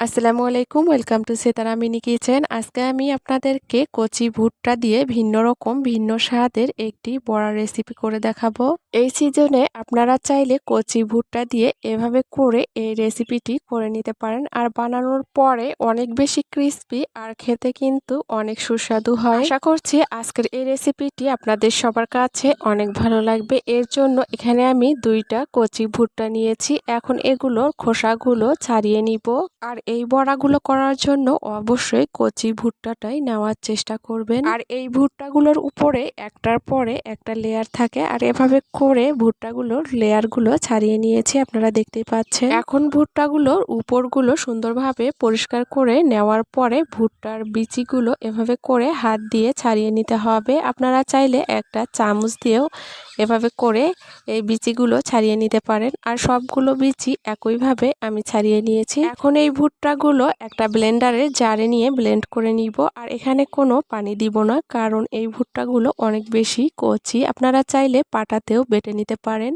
আসসালামু আলাইকুম, welcome to Setara mini kitchen. আজকে আমি আপনাদেরকে কচি ভুট্টা দিয়ে ভিন্ন রকম, ভিন্ন স্বাদের একটি বড়া রেসিপি করে দেখাবো। এই সিজনে আপনারা চাইলে কচি ভুট্টা দিয়ে এভাবে করে এই রেসিপিটি করে নিতে পারেন। আর বানানোর পরে অনেক বেশি ক্রিস্পি আর খেতে কিন্তু অনেক সুস্বাদু হয়। আশা করছি আজকের এই রেসিপিটি আপনাদের সবার কাছে অনেক ভালো লাগবে। এর জন্য এখানে আমি দুইটা কচি ভুট্টা নিয়েছি। এখন এগুলোর খোসাগুলো ছাড়িয়ে নিব। আর এই বড়াগুলো করার জন্য অবশ্যই কচি ভুট্টাটাই নেওয়ার চেষ্টা করবেন। আর এই ভুট্টাগুলোর উপরে একটার পরে একটা লেয়ার থাকে। আর এভাবে করে ভুট্টাগুলোর লেয়ারগুলো ছাড়িয়ে নিয়েছি, আপনারা দেখতেই পাচ্ছেন। এখন ভুট্টাগুলোর উপরগুলো সুন্দরভাবে পরিষ্কার করে নেওয়ার পরে ভুট্টার বিচিগুলো এভাবে করে হাত দিয়ে ছাড়িয়ে নিতে হবে। আপনারা চাইলে একটা চামচ দিয়েও এভাবে করে এই বিচিগুলো ছাড়িয়ে নিতে পারেন। আর সবগুলো বিচি একইভাবে আমি ছাড়িয়ে নিয়েছি। এখন এই ভুট্টাগুলো একটা ব্লেন্ডারে জারে নিয়ে ব্লেন্ড করে নিব। আর এখানে কোনো পানি দিব না, কারণ এই ভুট্টাগুলো অনেক বেশি কচি। আপনারা চাইলে পাটাতেও বেটে নিতে পারেন।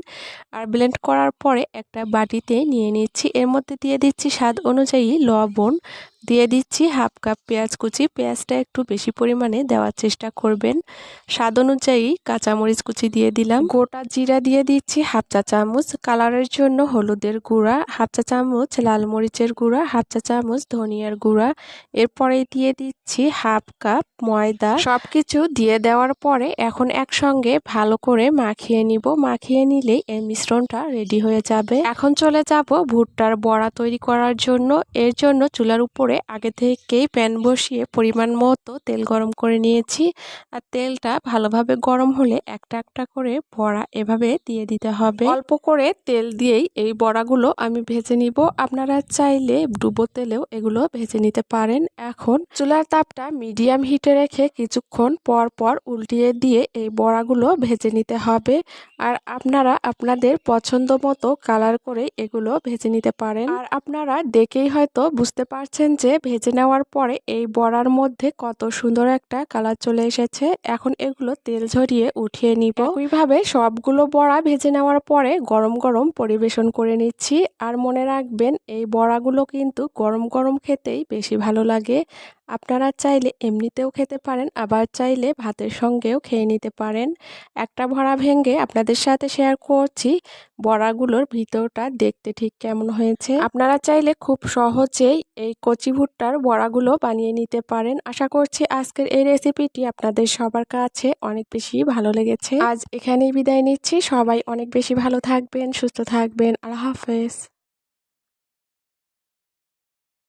আর ব্লেন্ড করার পরে একটা বাটিতে নিয়ে নিচ্ছি। এর মধ্যে দিয়ে দিচ্ছি স্বাদ অনুযায়ী লবণ দিয়ে দিচ্ছি হাফ কাপ পেঁয়াজ কুচি। পেঁয়াজটা একটু বেশি পরিমাণে দেওয়ার চেষ্টা করবেন। স্বাদ অনুযায়ী কাঁচামরিচ কুচি দিয়ে দিলাম। গোটা জিরা দিয়ে দিচ্ছি হাফ চা চামচ। কালারের জন্য হলুদের গুঁড়া, হাফ চা চামচ লাল মরিচের গুঁড়া, হাফ চা চামচ ধনিয়ার গুঁড়া। এরপরে দিয়ে দিচ্ছি হাফ কাপ ময়দা। সব কিছু দিয়ে দেওয়ার পরে এখন একসঙ্গে ভালো করে মাখিয়ে নিব। মাখিয়ে নিলেই এই মিশ্রণটা রেডি হয়ে যাবে। এখন চলে যাব ভুট্টার বড়া তৈরি করার জন্য। এর জন্য চুলার উপরে করে আগে থেকেই প্যান বসিয়ে পরিমাণ মতো তেল গরম করে নিয়েছি। আর তেলটা ভালোভাবে গরম হলে একটা একটা করে বড়া এভাবে দিয়ে দিতে হবে। অল্প করে তেল দিয়েই এই বড়াগুলো আমি ভেজে নিব। আপনারা চাইলে ডুবো তেলেও এগুলো ভেজে নিতে পারেন। এখন চুলার তাপটা মিডিয়াম হিটে রেখে কিছুক্ষণ পর পর উল্টিয়ে দিয়ে এই বড়াগুলো ভেজে নিতে হবে। আর আপনারা আপনাদের পছন্দ মতো কালার করে এগুলো ভেজে নিতে পারেন। আর আপনারা দেখেই হয়তো বুঝতে পারছেন যে ভেজে নেওয়ার পরে এই বড়ার মধ্যে কত সুন্দর একটা কালার চলে এসেছে। এখন এগুলো তেল ঝরিয়ে উঠিয়ে নিব। ওইভাবে সবগুলো বড়া ভেজে নেওয়ার পরে গরম গরম পরিবেশন করে নিচ্ছি। আর মনে রাখবেন, এই বড়াগুলো কিন্তু গরম গরম খেতেই বেশি ভালো লাগে। আপনারা চাইলে এমনিতেও খেতে পারেন, আবার চাইলে ভাতের সঙ্গেও খেয়ে নিতে পারেন। একটা ভরা ভেঙে আপনাদের সাথে শেয়ার করছি। বড়াগুলোর ভিতরটা দেখতে ঠিক কেমন হয়েছে। আপনারা চাইলে খুব সহজেই এই কচি ভুট্টার বড়াগুলো বানিয়ে নিতে পারেন। আশা করছি আজকের এই রেসিপিটি আপনাদের সবার কাছে অনেক বেশি ভালো লেগেছে। আজ এখানেই বিদায় নিচ্ছি। সবাই অনেক বেশি ভালো থাকবেন, সুস্থ থাকবেন। আল্লাহ হাফেজ।